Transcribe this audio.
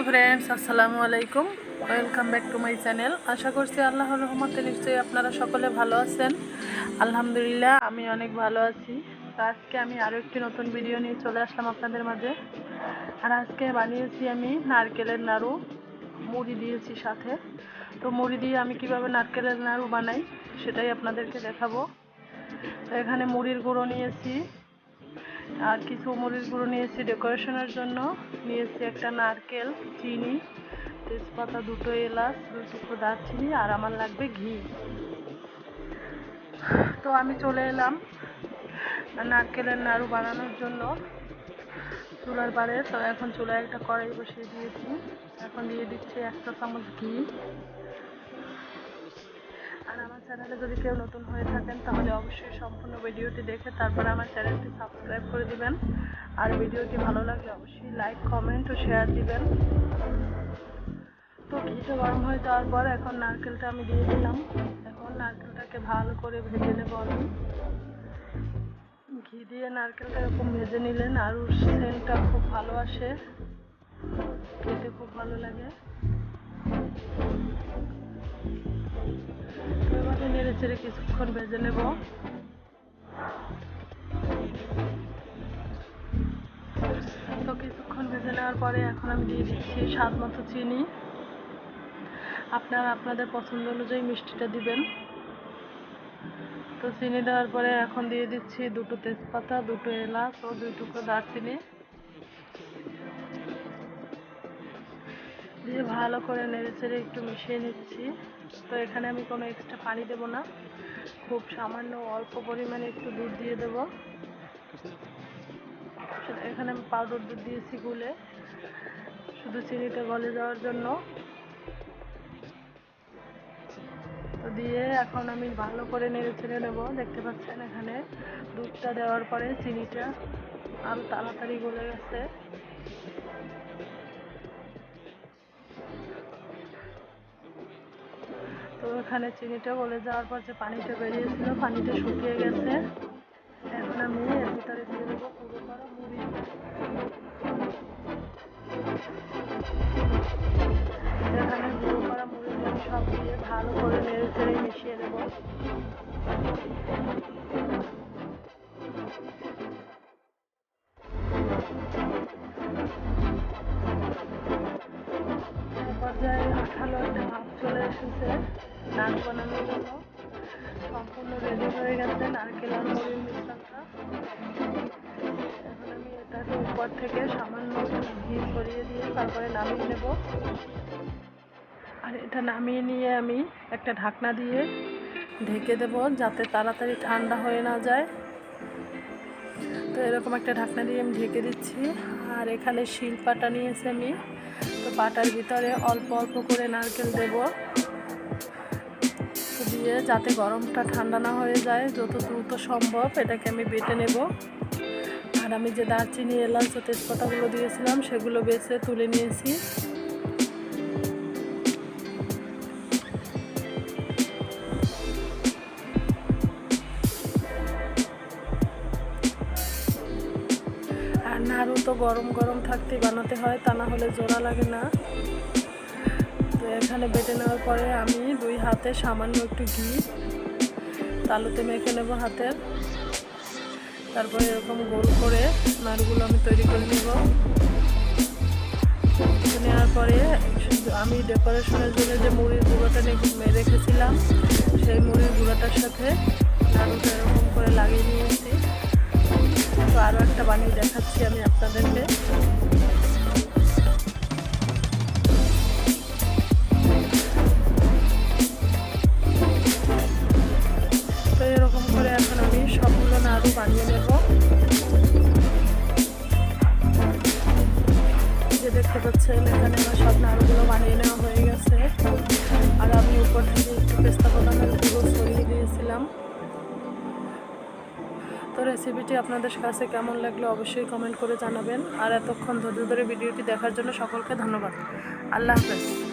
Hello friends আসসালামু আলাইকুম। Welcome back to my channel আশা করছি আল্লাহর রহমতে নিশ্চয়ই আপনারা সকলে ভালো আছেন। আলহামদুলিল্লাহ, আমি অনেক ভালো আছি। তো আজকে আমি আরও একটি নতুন ভিডিও নিয়ে চলে আসলাম আপনাদের মাঝে। আর আজকে বানিয়েছি আমি নারকেলের নাড়ু। মুড়ি দিয়েছি সাথে। তো মুড়ি দিয়ে আমি কীভাবে নারকেলের নাড়ু বানাই, সেটাই আপনাদেরকে দেখাবো। তো এখানে মুড়ির গুঁড়ো নিয়েছি। আর কিছু মরিচ গুঁড়ো নিয়েছি ডেকোরেশনের জন্য। নিয়েছি একটা নারকেল, চিনি, তেজপাতা, দুটো এলাচ, দুই টুকরো দারচিনি আর আমার লাগবে ঘি। তো আমি চলে এলাম নারকেলের নাড়ু বানানোর জন্য চুলার পাড়ে। তো এখন চুলায় একটা কড়াই বসিয়ে দিয়েছি। এখন দিয়ে দিচ্ছি একটা চামচ ঘি। আর আমার চ্যানেলে যদি কেউ নতুন হয়ে থাকেন, তাহলে অবশ্যই সম্পূর্ণ ভিডিওটি দেখে তারপরে আমার চ্যানেলটি সাবস্ক্রাইব করে দিবেন। আর ভিডিওটি ভালো লাগলে অবশ্যই লাইক কমেন্ট ও শেয়ার দিবেন। তো ঘিটা গরম হয়ে যাওয়ার পর এখন নারকেলটা আমি দিয়ে দিলাম। এখন নারকেলটাকে ভালো করে ভেজে নেব আমি। ঘি দিয়ে নারকেলটা এরকম ভেজে নিলে নাড়ুর সেন্টটা খুব ভালো আসে। খেতে খুব ভালো লাগে। নেড়ে চেড়ে কিছুক্ষণ ভেজে নেব। তো কিছুক্ষণ ভেজে নেওয়ার পরে এখন আমি দিয়ে দিচ্ছি স্বাদ মতো চিনি। আপনারা আপনাদের পছন্দ অনুযায়ী মিষ্টিটা দিবেন। তো চিনি দেওয়ার পরে এখন দিয়ে দিচ্ছি দুটো তেজপাতা, দুটো এলাচ ও দুই টুকরো দারচিনি। দিয়ে ভালো করে নেড়ে চেড়ে একটু মিশিয়ে নিচ্ছি। তো এখানে আমি কোনো এক্সট্রা পানি দেব না। খুব সামান্য অল্প পরিমাণে একটু দুধ দিয়ে দেব। এখানে আমি পাউডার দুধ দিয়েছি গুলে। শুধু চিনিটা গলে যাওয়ার জন্য। তো দিয়ে এখন আমি ভালো করে নেড়ে চেড়ে নেব। দেখতে পাচ্ছেন এখানে দুধটা দেওয়ার পরে চিনিটা আরও তাড়াতাড়ি গলে গেছে। তো এখানে চিনিটা গলে যাওয়ার পর যে পানিটা বেরিয়েছিল, পানিটা শুকিয়ে গেছে। এখন আমি এর ভিতরে দিয়ে দেবো পুরো করা মুড়ি। এখানে গুঁড়ো করা মুড়ি সব দিয়ে ভালো করে নেড়ে চেড়ে মিশিয়ে দেবো। পর্যায়ে আঠালো একটা চলে এসেছে। নাড়ু বানানোর জন্য। সম্পূর্ণ রেডি হয়ে গেছে নারকেল আর মুড়ির মিশ্রণটা। এখন আমি এটাকে উপর থেকে সামান্য ঘি ছড়িয়ে দিয়ে তারপরে নামিয়ে নেব। আর এটা নামিয়ে নিয়ে আমি একটা ঢাকনা দিয়ে ঢেকে দেব যাতে তাড়াতাড়ি ঠান্ডা হয়ে না যায়। তো এরকম একটা ঢাকনা দিয়ে আমি ঢেকে দিচ্ছি। আর এখানে শিল পাটা নিয়েছি আমি। তো পাটার ভিতরে অল্প অল্প করে নারকেল দেব। দিয়ে যাতে গরমটা ঠান্ডা না হয়ে যায়, যত দ্রুত সম্ভব এটাকে আমি বেটে নেব। আর আমি যে দারচিনি, এলাচ তেজপাতাগুলো দিয়েছিলাম, সেগুলো বেছে তুলে নিয়েছি। তো গরম গরম থাকতে বানাতে হয়, তা না হলে জোড়া লাগে না। তো এখানে বেটে নেওয়ার পরে আমি দুই হাতে সামান্য একটু ঘি, তালুতে মেখে নেব হাতের। তারপরে এরকম গোল করে নাড়ুগুলো আমি তৈরি করে নেব। নেওয়ার পরে আমি ডেকোরেশনের জন্য যে মুড়ির গুঁড়োটা রেখেছিলাম, সেই মুড়ির গুঁড়োটার সাথে নাড়ুটা এরকম করে লাগিয়ে নিয়েছি তো আরও একটা বানিয়ে দেখাচ্ছি আমি আপনাদেরকে। তো এরকম করে এখন আমি সবগুলো নাড়ু বানিয়ে নেব। যে দেখতে পাচ্ছেন, এখানে আমার সব রেসিপিটি আপনাদের কাছে কেমন লাগল অবশ্যই কমেন্ট করে জানাবেন। আর এতক্ষণ ধৈর্য ধরে ভিডিওটি দেখার জন্য সকলকে ধন্যবাদ। আল্লাহ হাফেজ।